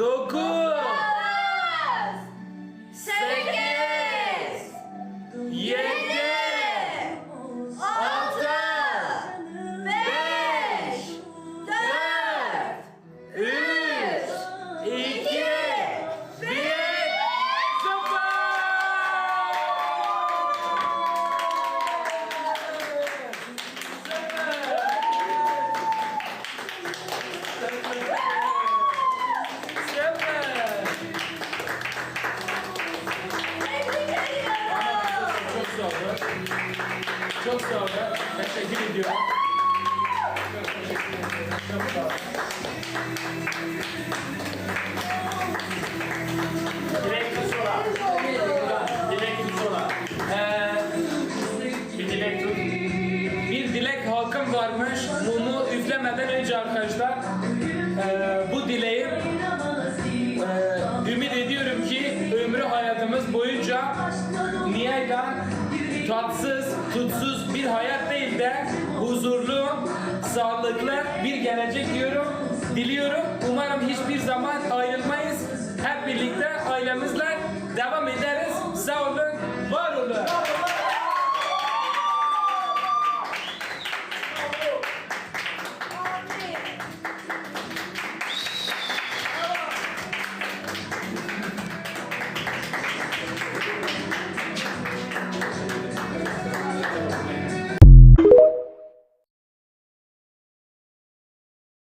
毒 Çok sağ olun. Teşekkür ediyorum. Çok teşekkür ederim. Çok. Ee, bir dilek tut. Bir dilek halkım varmış. Mumu üflemeden önce arkadaşlar ee, bu dileği ee, ümit ediyorum ki ömrü hayatımız boyunca niyeyden tatsız, tutsuz bir hayat değil de huzurlu, sağlıklı bir gelecek diyorum, diliyorum. Umarım hiçbir zaman ayrılmayız. Hep birlikte ailemizle devam ederiz.